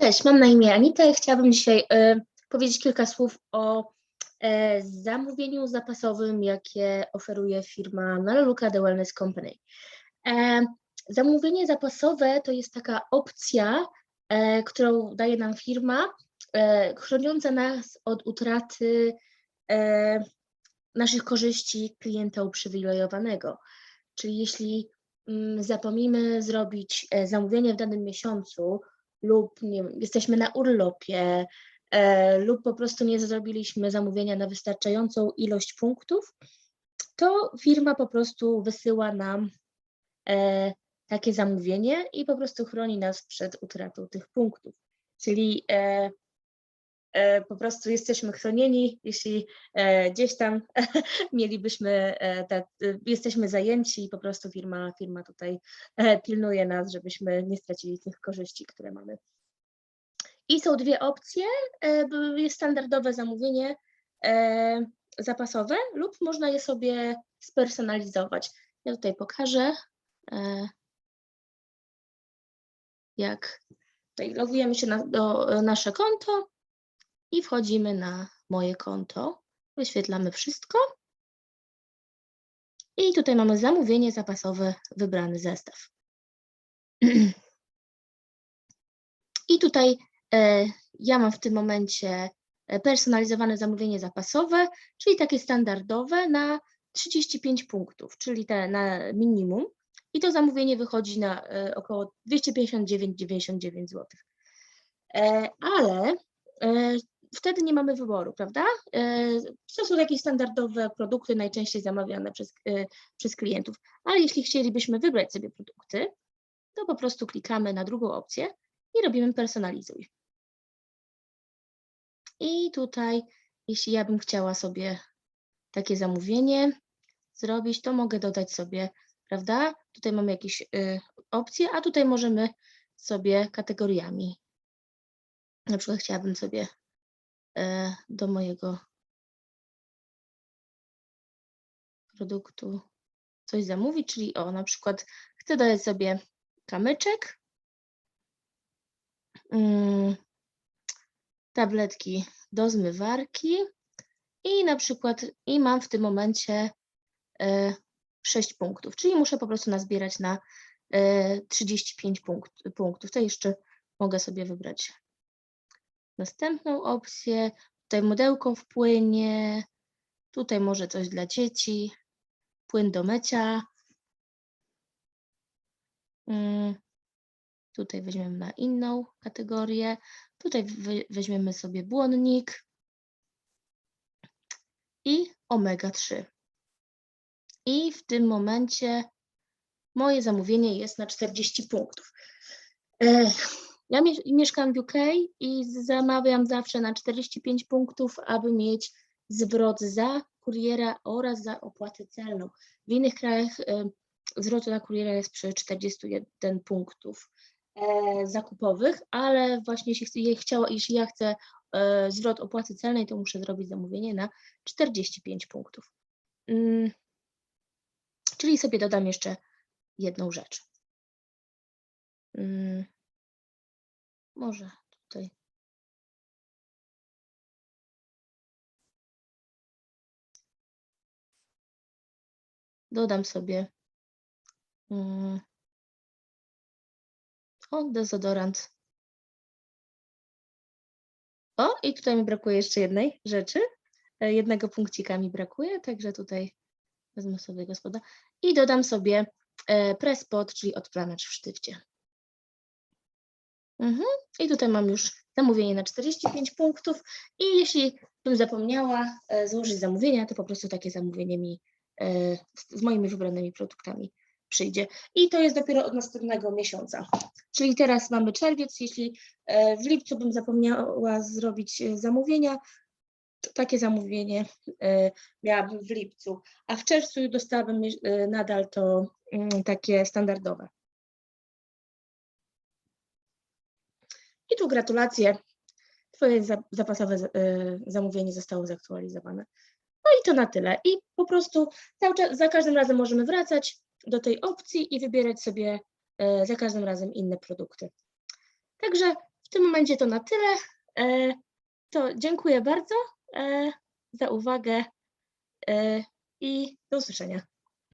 Cześć, mam na imię Anita i chciałabym dzisiaj e, powiedzieć kilka słów o e, zamówieniu zapasowym, jakie oferuje firma Melaleuca The Wellness Company. E, zamówienie zapasowe to jest taka opcja, e, którą daje nam firma, e, chroniąca nas od utraty e, naszych korzyści klienta uprzywilejowanego. Czyli jeśli zapomnimy zrobić e, zamówienie w danym miesiącu, lub nie jesteśmy na urlopie, e, lub po prostu nie zrobiliśmy zamówienia na wystarczającą ilość punktów, to firma po prostu wysyła nam e, takie zamówienie i po prostu chroni nas przed utratą tych punktów. Czyli po prostu jesteśmy chronieni, jeśli e, gdzieś tam mielibyśmy, e, te, e, jesteśmy zajęci i po prostu firma, firma tutaj e, pilnuje nas, żebyśmy nie stracili tych korzyści, które mamy. I są dwie opcje. e, Jest standardowe zamówienie e, zapasowe lub można je sobie spersonalizować. Ja tutaj pokażę, e, jak tutaj logujemy się na, do e, nasze konto i wchodzimy na moje konto. Wyświetlamy wszystko. I tutaj mamy zamówienie zapasowe, wybrany zestaw. I tutaj e, ja mam w tym momencie e, personalizowane zamówienie zapasowe, czyli takie standardowe na 35 punktów, czyli te na minimum. I to zamówienie wychodzi na e, około 259,99 zł. Ale wtedy nie mamy wyboru, prawda? E, To są jakieś standardowe produkty, najczęściej zamawiane przez, e, przez klientów. Ale jeśli chcielibyśmy wybrać sobie produkty, to po prostu klikamy na drugą opcję i robimy personalizuj. I tutaj, jeśli ja bym chciała sobie takie zamówienie zrobić, to mogę dodać sobie, prawda? Tutaj mamy jakieś y, opcje, a tutaj możemy sobie kategoriami. Na przykład chciałabym sobie e, do mojego produktu coś zamówić, czyli o, na przykład chcę dodać sobie kamyczek, mm, tabletki do zmywarki i na przykład i mam w tym momencie e, 6 punktów, czyli muszę po prostu nazbierać na e, 35 punkt, punktów. To jeszcze mogę sobie wybrać następną opcję. Tutaj modełko w płynie, tutaj może coś dla dzieci, płyn do mycia. Mm, Tutaj weźmiemy na inną kategorię. Tutaj weźmiemy sobie błonnik i omega-3. I w tym momencie moje zamówienie jest na 40 punktów. Ja mie- mieszkam w UK i zamawiam zawsze na 45 punktów, aby mieć zwrot za kuriera oraz za opłatę celną. W innych krajach e, zwrot na kuriera jest przy 41 punktów e, zakupowych, ale właśnie jeśli, chciała, ja chcę e, zwrot opłaty celnej, to muszę zrobić zamówienie na 45 punktów. Mm, Czyli sobie dodam jeszcze jedną rzecz. Mm, Może tutaj. Dodam sobie mm, o, dezodorant. O, i tutaj mi brakuje jeszcze jednej rzeczy. E, Jednego punkcika mi brakuje, także tutaj wezmę sobie gospoda i dodam sobie e, press pot, czyli odplanacz w sztywcie. Mhm. I tutaj mam już zamówienie na 45 punktów i jeśli bym zapomniała e, złożyć zamówienia, to po prostu takie zamówienie mi e, z, moimi wybranymi produktami przyjdzie. I to jest dopiero od następnego miesiąca. Czyli teraz mamy czerwiec, jeśli e, w lipcu bym zapomniała zrobić zamówienia, to takie zamówienie miałabym w lipcu, a w czerwcu dostałabym nadal to mm, takie standardowe. I tu gratulacje. Twoje za- zapasowe za- e, zamówienie zostało zaktualizowane. No i to na tyle. I po prostu cały czas, za każdym razem możemy wracać do tej opcji i wybierać sobie e, za każdym razem inne produkty. Także w tym momencie to na tyle. E, To dziękuję bardzo za uwagę i do usłyszenia.